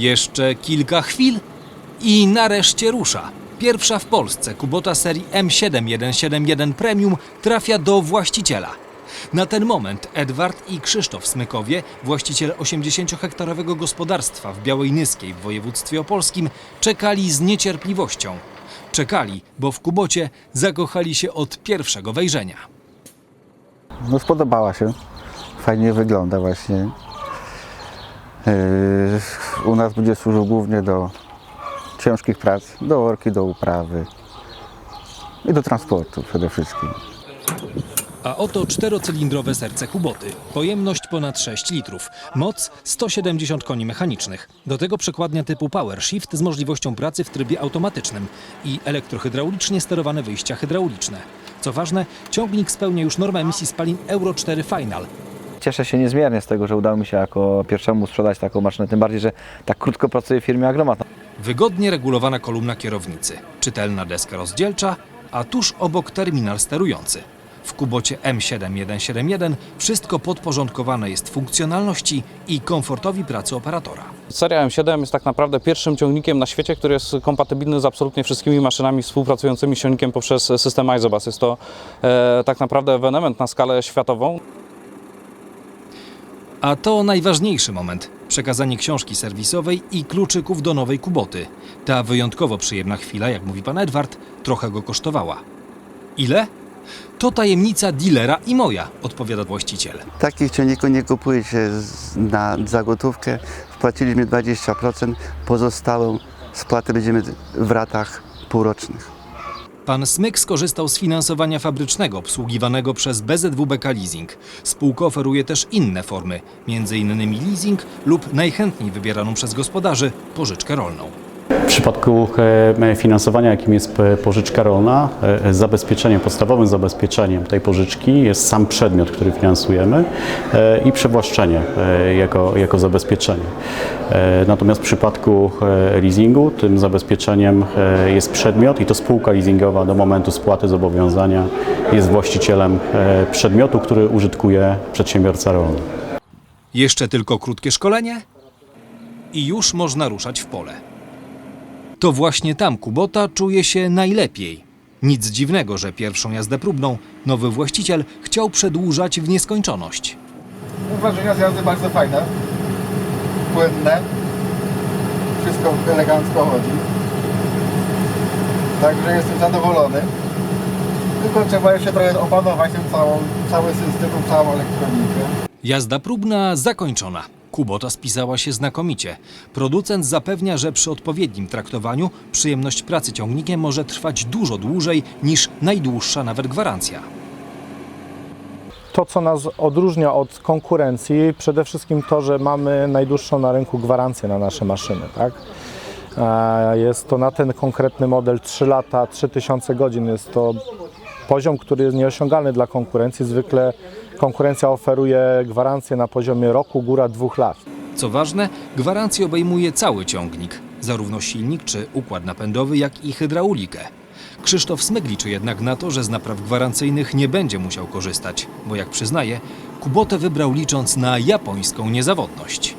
Jeszcze kilka chwil i nareszcie rusza. Pierwsza w Polsce Kubota serii M7171 Premium trafia do właściciela. Na ten moment Edward i Krzysztof Smykowie, właściciele 80-hektarowego gospodarstwa w Białej Nyskiej w województwie opolskim, czekali z niecierpliwością. Czekali, bo w Kubocie zakochali się od pierwszego wejrzenia. No spodobała się. Fajnie wygląda właśnie. Yy, u nas będzie służył głównie do ciężkich prac, do orki, do uprawy i do transportu przede wszystkim. A oto czterocylindrowe serce Kuboty. Pojemność ponad 6 litrów. Moc 170 koni mechanicznych. Do tego przekładnia typu Power Shift z możliwością pracy w trybie automatycznym i elektrohydraulicznie sterowane wyjścia hydrauliczne. Co ważne, ciągnik spełnia już normę emisji spalin Euro 4 Final. Cieszę się niezmiernie z tego, że udało mi się jako pierwszemu sprzedać taką maszynę, tym bardziej, że tak krótko pracuję w firmie Agromat. Wygodnie regulowana kolumna kierownicy, czytelna deska rozdzielcza, a tuż obok terminal sterujący. W Kubocie M7171 wszystko podporządkowane jest funkcjonalności i komfortowi pracy operatora. Seria M7 jest tak naprawdę pierwszym ciągnikiem na świecie, który jest kompatybilny z absolutnie wszystkimi maszynami współpracującymi z ciągnikiem poprzez system iZobas. Jest to e, tak naprawdę ewenement na skalę światową. A to najważniejszy moment przekazanie książki serwisowej i kluczyków do nowej Kuboty. Ta wyjątkowo przyjemna chwila, jak mówi pan Edward, trochę go kosztowała. Ile? To tajemnica dealera i moja, odpowiada właściciel. Takich ciągników nie kupuje się na za gotówkę. Wpłaciliśmy 20%, pozostałą spłatę będziemy w ratach półrocznych. Pan Smyk skorzystał z finansowania fabrycznego obsługiwanego przez BZWBK Leasing. Spółka oferuje też inne formy, m.in. leasing lub najchętniej wybieraną przez gospodarzy pożyczkę rolną. Przypadku e, finansowania, jakim jest e, pożyczka rolna, e, zabezpieczeniem, podstawowym zabezpieczeniem tej pożyczki jest sam przedmiot, który finansujemy e, i przywłaszczenie e, jako, jako zabezpieczenie. E, Natomiast w przypadku e, leasingu tym zabezpieczeniem e, jest przedmiot i to spółka leasingowa do momentu spłaty zobowiązania jest właścicielem e, przedmiotu, który użytkuje przedsiębiorca rolny. Jeszcze tylko krótkie szkolenie i już można ruszać w pole. To właśnie tam Kubota czuje się najlepiej. Nic dziwnego, że pierwszą jazdę próbną nowy właściciel chciał przedłużać w nieskończoność. Wrażenia z jazdy bardzo fajne, płynne, wszystko elegancko chodzi. Także jestem zadowolony. Tylko trzeba jeszcze trochę opanować ten całą, cały system, całą elektronikę. Jazda próbna zakończona. Kubota spisała się znakomicie. Producent zapewnia, że przy odpowiednim traktowaniu przyjemność pracy ciągnikiem może trwać dużo dłużej niż najdłuższa nawet gwarancja. To, co nas odróżnia od konkurencji, przede wszystkim to, że mamy najdłuższą na rynku gwarancję na nasze maszyny. Tak? Jest to na ten konkretny model 3 lata, 3000 godzin. Jest to poziom, który jest nieosiągalny dla konkurencji. Zwykle konkurencja oferuje gwarancję na poziomie roku, góra dwóch lat. Co ważne, gwarancja obejmuje cały ciągnik, zarówno silnik czy układ napędowy, jak i hydraulikę. Krzysztof Smyk liczy jednak na to, że z napraw gwarancyjnych nie będzie musiał korzystać, bo jak przyznaje, Kubotę wybrał licząc na japońską niezawodność.